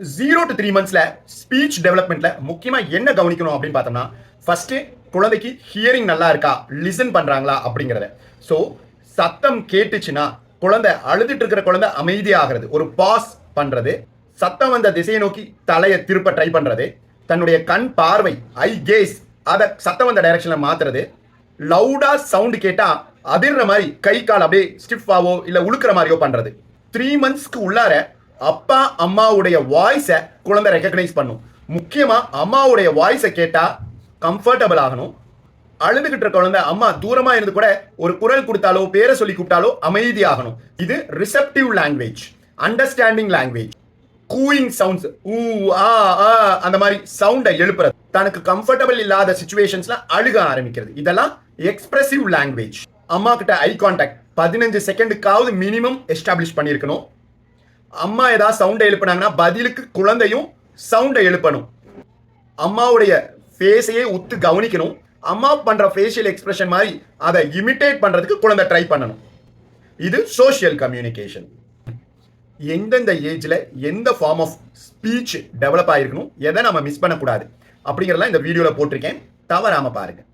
Zero to three மந்த்ஸில் speech டெவலப்மெண்ட்டில் முக்கியமாக என்ன கவனிக்கணும் அப்படின்னு பார்த்தோம்னா ஃபஸ்ட்டு குழந்தைக்கு ஹியரிங் நல்லா இருக்கா லிசன் பண்ணுறாங்களா அப்படிங்கிறத. ஸோ சத்தம் கேட்டுச்சுன்னா குழந்தை அழுதுட்டு இருக்கிற குழந்தை அமைதியாகிறது. ஒரு பாஸ் பண்ணுறது சத்தம் வந்த திசையை நோக்கி தலையை திருப்ப ட்ரை பண்ணுறது தன்னுடைய கண் பார்வை ஐ கேஸ் அதை சத்தம் வந்த டைரக்ஷனில் மாத்துறது. லவுடாக சவுண்டு கேட்டால் அதிர்ற மாதிரி கை கால் அப்படியே ஸ்டிஃபாவோ இல்லை உழுக்கிற மாதிரியோ பண்ணுறது த்ரீ மந்த்ஸ்க்கு உள்ளார அப்பா அம்மாவுடைய வாய்ஸை குழந்தை ரெக்கக்னைஸ் பண்ணும். முக்கியமா அம்மாவுடைய வாய்ஸை கேட்டால் கம்ஃபர்டபுள் ஆகணும். அழுதுகிட்டு இருக்க குழந்தை அம்மா தூரமா இருந்து கூட ஒரு குரல் கொடுத்தாலோ பேரை சொல்லி கூப்பிட்டாலோ அமைதியாகணும் இது receptive language understanding language cooing sounds ஊ ஆ ஆ அந்த மாதிரி சவுண்டை எழுப்புறது. தனக்கு கம்ஃபர்டபுள் இல்லாத சுச்சுவேஷன்ஸ்ல அழுக ஆரம்பிக்கிறது. இதெல்லாம் எக்ஸ்பிரசிவ் லாங்குவேஜ் அம்மா கிட்ட ஐ கான்டாக்ட் பதினஞ்சு செகண்டுக்காவது மினிமம் எஸ்டாப்ளிஷ் பண்ணியிருக்கணும். அம்மா ஏதாவது சவுண்டை எழுப்புனாங்கன்னா பதிலுக்கு குழந்தையும் சவுண்டை எழுப்பணும். அம்மாவுடைய ஃபேஸையே உத்து கவனிக்கணும். அம்மா பண்ற ஃபேஷியல் எக்ஸ்பிரஷன் மாதிரி அதை இமிட்டேட் பண்றதுக்கு குழந்தை ட்ரை பண்ணணும். இது சோஷியல் கம்யூனிகேஷன் எந்தெந்த ஏஜில் எந்த ஃபார்ம் ஆஃப் ஸ்பீச் டெவலப் ஆகிருக்கணும் எதை நம்ம மிஸ் பண்ணக்கூடாது அப்படிங்கிறதெல்லாம் இந்த வீடியோவில் போட்டிருக்கேன். தவறாமல் பாருங்கள்